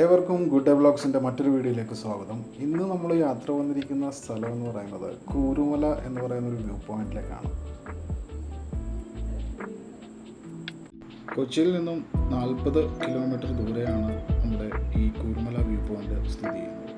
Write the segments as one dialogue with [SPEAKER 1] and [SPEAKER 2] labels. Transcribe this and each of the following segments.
[SPEAKER 1] ഏവർക്കും good day വ്ളോഗ്സിന്റെ മറ്റൊരു വീഡിയോയിലേക്ക് സ്വാഗതം. ഇന്ന് നമ്മൾ യാത്ര വന്നിരിക്കുന്ന സ്ഥലം എന്ന് പറയുന്നത് കൂരുമല എന്ന് പറയുന്ന ഒരു വ്യൂ പോയിന്റിലേക്കാണ്. കൊച്ചിയിൽ നിന്നും നാൽപ്പത് കിലോമീറ്റർ ദൂരെയാണ് നമ്മുടെ ഈ കൂരുമല വ്യൂ പോയിന്റ് സ്ഥിതി ചെയ്യുന്നത്.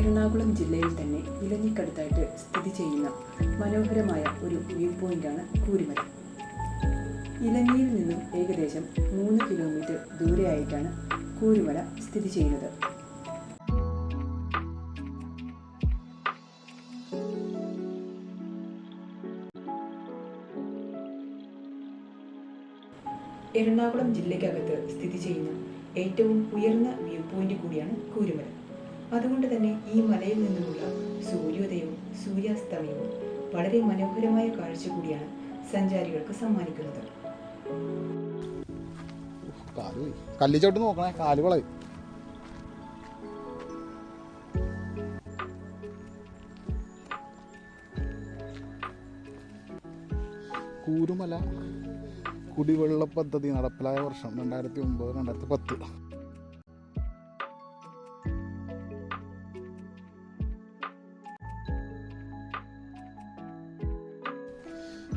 [SPEAKER 2] എറണാകുളം ജില്ലയിൽ തന്നെ ഇലഞ്ഞിക്കടുത്തായിട്ട് സ്ഥിതി ചെയ്യുന്ന മനോഹരമായ ഒരു വ്യൂ പോയിന്റാണ് കൂരിമല. ഇലഞ്ഞിയിൽ നിന്നും ഏകദേശം മൂന്ന് കിലോമീറ്റർ ദൂരെയായിട്ടാണ് കൂരിമല സ്ഥിതി ചെയ്യുന്നത്. എറണാകുളം ജില്ലയ്ക്കകത്ത് സ്ഥിതി ചെയ്യുന്ന ഏറ്റവും ഉയർന്ന വ്യൂ പോയിന്റ് കൂടിയാണ് കൂരുമല. അതുകൊണ്ട് തന്നെ ഈ മലയിൽ നിന്നുമുള്ള സൂര്യോദയവും സൂര്യാസ്തമയവും വളരെ മനോഹരമായ കാഴ്ച കൂടിയാണ് സഞ്ചാരികൾക്ക് സമ്മാനിക്കുന്നത്.
[SPEAKER 3] കല്ലിച്ചോട്ട് നോക്കണേ കാൽ വളയും. കൂരുമല കുടിവെള്ള പദ്ധതി നടപ്പിലായ വർഷം രണ്ടായിരത്തി ഒമ്പത് രണ്ടായിരത്തി പത്ത്.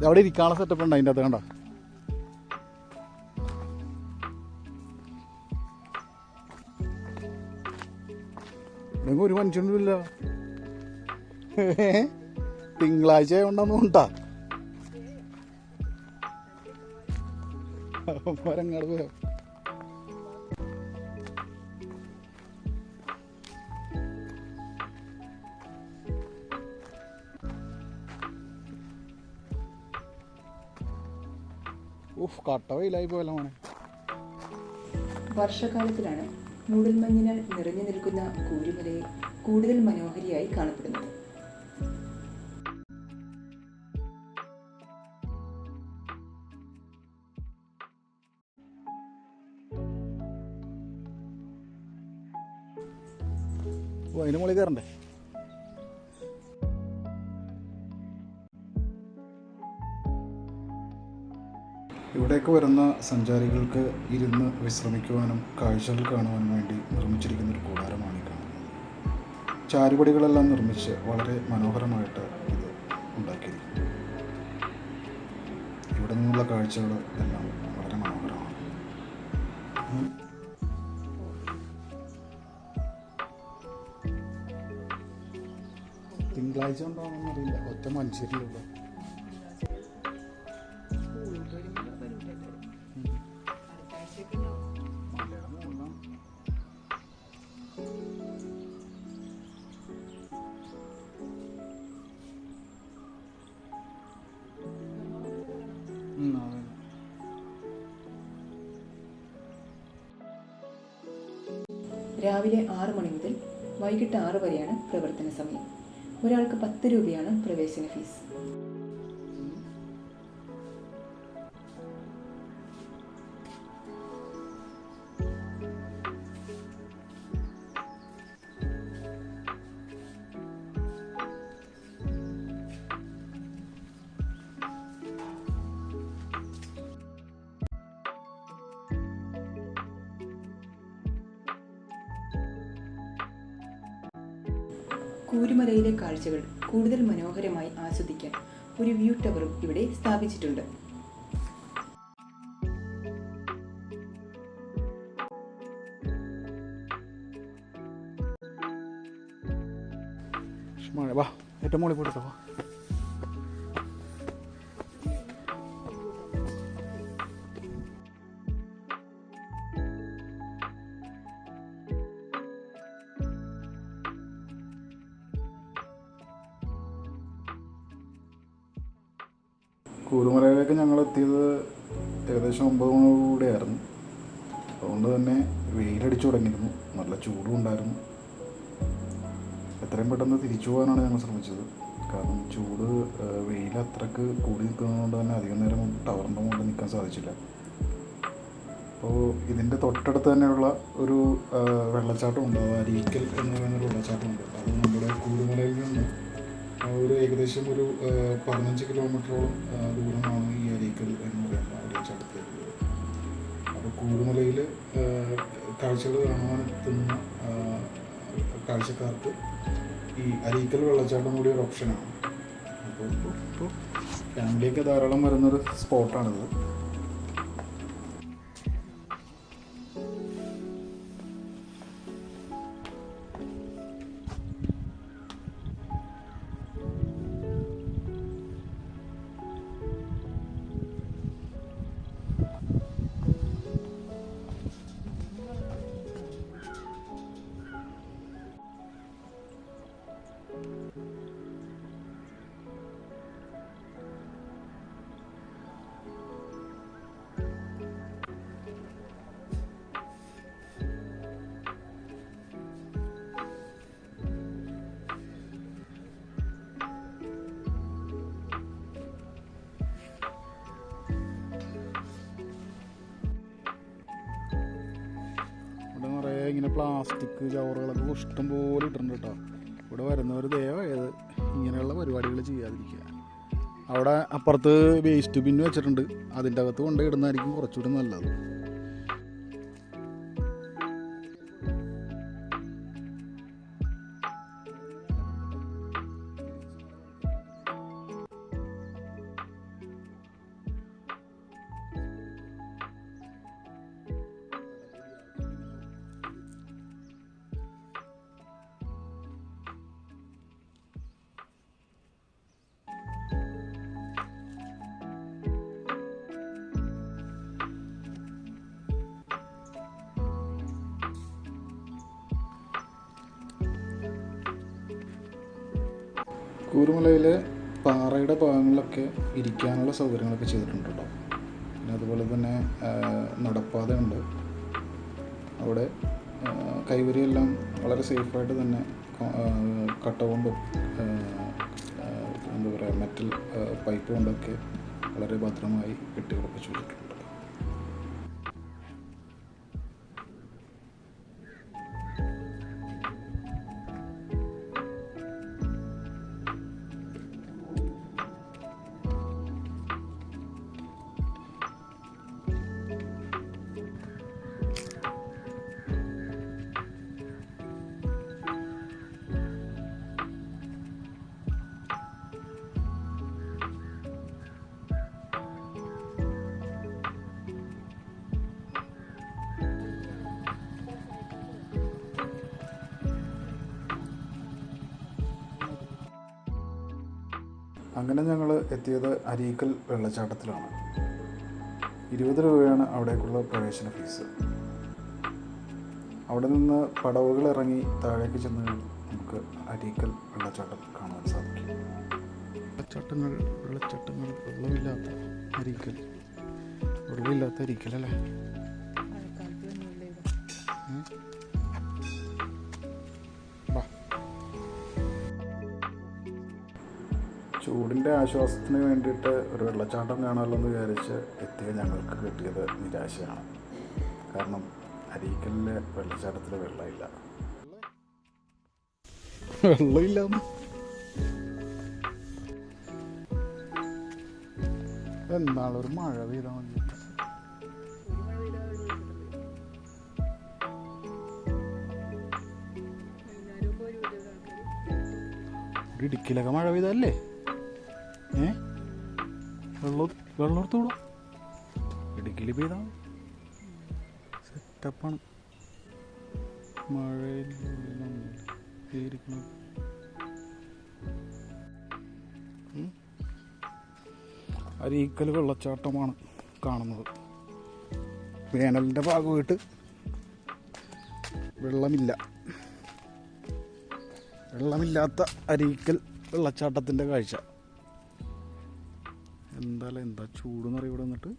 [SPEAKER 3] അവിടെ ഇരിക്കാനുള്ള സെറ്റപ്പ് ഉണ്ട് അതിന്റെ അകത്ത് കണ്ടോ? നിങ്ങൾ ഒരു മനുഷ്യനുമില്ല തിങ്കളാഴ്ച ഉണ്ടെന്ന് കൊണ്ടാ മരങ്ങൾ പോയോ? ഉഫ് കട്ട വെയിലായി പോയല്ലോ മോനെ.
[SPEAKER 2] വർഷകാലത്തിലാണ് മൂടൽമഞ്ഞിനാൽ നിറഞ്ഞു നിൽക്കുന്ന കൂരുമലയെ കൂടുതൽ മനോഹരിയായി കാണപ്പെടുന്നത്.
[SPEAKER 3] അതിന് മുകളിൽ കയറണ്ടേ?
[SPEAKER 1] ഇവിടേക്ക് വരുന്ന സഞ്ചാരികൾക്ക് ഇരുന്ന് വിശ്രമിക്കുവാനും കാഴ്ചകൾ കാണുവാനും വേണ്ടി നിർമ്മിച്ചിരിക്കുന്ന ഒരു കൂടാരമാണ് ഈ കാണുന്നത്. ചാരുപടികളെല്ലാം നിർമ്മിച്ച് വളരെ മനോഹരമായിട്ട് ഇത് ഉണ്ടാക്കിയിരിക്കുന്നു. ഇവിടെ നിന്നുള്ള കാഴ്ചകൾ എല്ലാം വളരെ മനോഹരമാണ്.
[SPEAKER 3] തിങ്കളാഴ്ച ഉണ്ടാവണമെന്ന് അറിയില്ല ഒറ്റ മനുഷ്യരിലുള്ള.
[SPEAKER 2] രാവിലെ ആറ് മണി മുതൽ വൈകിട്ട് ആറ് വരെയാണ് പ്രവർത്തന സമയം. ഒരാൾക്ക് പത്ത് രൂപയാണ് പ്രവേശന ഫീസ്. കൂരുമലയിലെ കാഴ്ചകൾ കൂടുതൽ മനോഹരമായി ആസ്വദിക്കാൻ ഒരു വ്യൂ ടവറും ഇവിടെ സ്ഥാപിച്ചിട്ടുണ്ട്.
[SPEAKER 3] ഏറ്റവും മുകളിൽ പോയിട്ട് വാ.
[SPEAKER 1] കൂരുമലയിലേക്ക് ഞങ്ങൾ എത്തിയത് ഏകദേശം ഒമ്പത് മണിയോടെയായിരുന്നു അതുകൊണ്ട് തന്നെ വെയിലടിച്ചു തുടങ്ങിയിരുന്നു. നല്ല ചൂടും ഉണ്ടായിരുന്നു. എത്രയും പെട്ടെന്ന് തിരിച്ചു പോകാനാണ് ഞങ്ങൾ ശ്രമിച്ചത്. കാരണം ചൂട് വെയിൽ അത്രയ്ക്ക് കൂടി നിൽക്കുന്നതുകൊണ്ട് തന്നെ അധികം നേരം ടവറിന്റെ മുകളിൽ നിൽക്കാൻ സാധിച്ചില്ല. അപ്പോൾ ഇതിന്റെ തൊട്ടടുത്ത് തന്നെയുള്ള ഒരു വെള്ളച്ചാട്ടം വെള്ളച്ചാട്ടമുണ്ട്. അരീക്കൽ എന്ന് പറയുന്ന വെള്ളച്ചാട്ടമുണ്ട്. അത് നമ്മുടെ കൂരുമലയിൽ നിന്ന് ഒരു ഏകദേശം ഒരു പതിനഞ്ച് കിലോമീറ്ററോളം ദൂരമാണ് ഈ അരീക്കൽ എന്ന് പറയുന്ന ഒരു വെള്ളച്ചാട്ടത്തിലേക്ക് അപ്പോൾ കൂടുമലയിൽ കാഴ്ചകൾ കാണുവാൻ എത്തുന്ന കാഴ്ചക്കാർക്ക് ഈ അരീക്കൽ വെള്ളച്ചാട്ടം കൂടി ഒരു ഓപ്ഷനാണ് അപ്പോൾ ഇപ്പോൾ ഫാമിലിയൊക്കെ ധാരാളം വരുന്നൊരു സ്പോട്ടാണിത്
[SPEAKER 3] ഇങ്ങനെ പ്ലാസ്റ്റിക് ചവറുകളൊക്കെ ഇഷ്ടം പോലെ ഇട്ടിട്ടുണ്ട് കേട്ടോ ഇവിടെ വരുന്നവർ ദയവായത് ഇങ്ങനെയുള്ള പരിപാടികൾ ചെയ്യാതിരിക്കുക. അവിടെ അപ്പുറത്ത് വേസ്റ്റ് ബിന്ന് വെച്ചിട്ടുണ്ട്. അതിന്റെ അകത്ത് കൊണ്ടുപോയി ഇടുന്നതായിരിക്കും കുറച്ചുകൂടി നല്ലത്.
[SPEAKER 1] കൂരുമലയിലെ പാറയുടെ ഭാഗങ്ങളിലൊക്കെ ഇരിക്കാനുള്ള സൗകര്യങ്ങളൊക്കെ ചെയ്തിട്ടുണ്ട് കേട്ടോ പിന്നെ അതുപോലെ തന്നെ നടപ്പാതയുണ്ട്. അവിടെ കൈവരിയെല്ലാം വളരെ സേഫായിട്ട് തന്നെ കട്ട കൊണ്ടും എന്താ പറയുക മെറ്റൽ പൈപ്പ് കൊണ്ടൊക്കെ വളരെ ഭദ്രമായി കെട്ടിയുറപ്പിച്ച് വെച്ചിട്ടുണ്ട്. അങ്ങനെ ഞങ്ങൾ എത്തിയത് അരീക്കൽ വെള്ളച്ചാട്ടത്തിലാണ്. ഇരുപത് രൂപയാണ് അവിടേക്കുള്ള പ്രവേശന ഫീസ്. അവിടെ നിന്ന് പടവുകൾ ഇറങ്ങി താഴേക്ക് ചെന്ന് നമുക്ക് അരീക്കൽ വെള്ളച്ചാട്ടം കാണാൻ സാധിക്കും.
[SPEAKER 3] വെള്ളച്ചാട്ടങ്ങൾ വെള്ളച്ചാട്ടങ്ങൾ വെള്ളമില്ലാത്ത അരീക്കൽ. വെള്ളമില്ലാത്ത അരീക്കൽ അല്ലേ?
[SPEAKER 4] ആശ്വാസത്തിന് വേണ്ടിയിട്ട് ഒരു വെള്ളച്ചാട്ടം കാണാമല്ലോ എന്ന് വിചാരിച്ച് എത്തിയ ഞങ്ങൾക്ക് കിട്ടിയത് നിരാശയാണ്. കാരണം അരീക്കലിലെ വെള്ളച്ചാട്ടത്തിൽ വെള്ളമില്ല.
[SPEAKER 1] വെള്ളമില്ല. എന്താണ് ഒരു മഴ പെയ്താൽ മതി. ഇടുക്കിയിലൊക്കെ മഴ പെയ്തല്ലേ ഏ? വെള്ളം വെള്ളം എടുത്തോളൂ ഇടുക്കിയിൽ പെയ്താ സെറ്റപ്പാണ് മഴയിൽ അരീക്കൽ വെള്ളച്ചാട്ടമാണ് കാണുന്നത്. വേനലിന്റെ ഭാഗമായിട്ട് വെള്ളമില്ല. വെള്ളമില്ലാത്ത അരീക്കൽ വെള്ളച്ചാട്ടത്തിന്റെ കാഴ്ച. എന്തായാലും എന്താ ചൂടെന്ന് അറിയാം ഇവിടെ നിന്നിട്ട്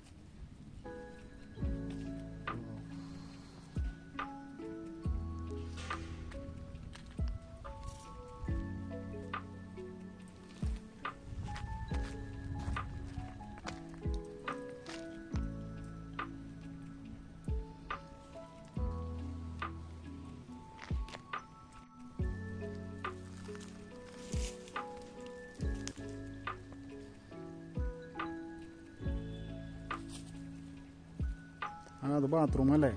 [SPEAKER 1] ആ അത് ബാത്റൂം അല്ലേ?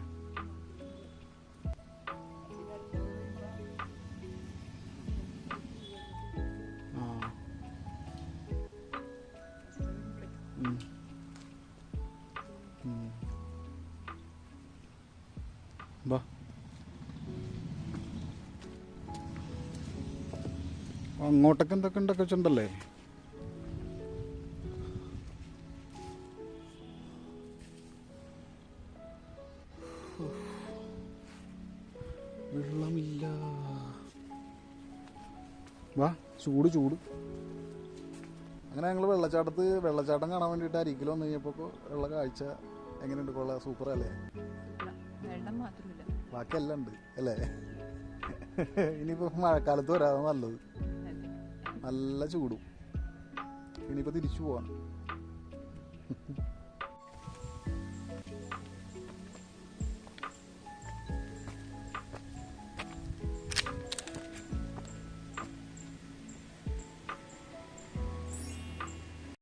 [SPEAKER 1] അങ്ങോട്ടൊക്കെ എന്തൊക്കെ ഉണ്ടൊക്കെ വെച്ചിട്ടുണ്ടല്ലേ? വെള്ളമില്ല. വാ ചൂട് ചൂട്. അങ്ങനെ ഞങ്ങൾ വെള്ളച്ചാട്ടത്ത് വെള്ളച്ചാട്ടം കാണാൻ വേണ്ടിയിട്ട് അരിക്കൽ വന്നു കഴിഞ്ഞപ്പോൾ ഉള്ള കാഴ്ച എങ്ങനെയുണ്ട് കൊള്ളാം സൂപ്പർ അല്ലേ? ബാക്കിയെല്ലാം ഉണ്ട് അല്ലേ? ഇനിയിപ്പോൾ മഴക്കാലത്ത് വരാതെ നല്ലത്. നല്ല ചൂടും. ഇനിയിപ്പോൾ തിരിച്ചു പോവാണ്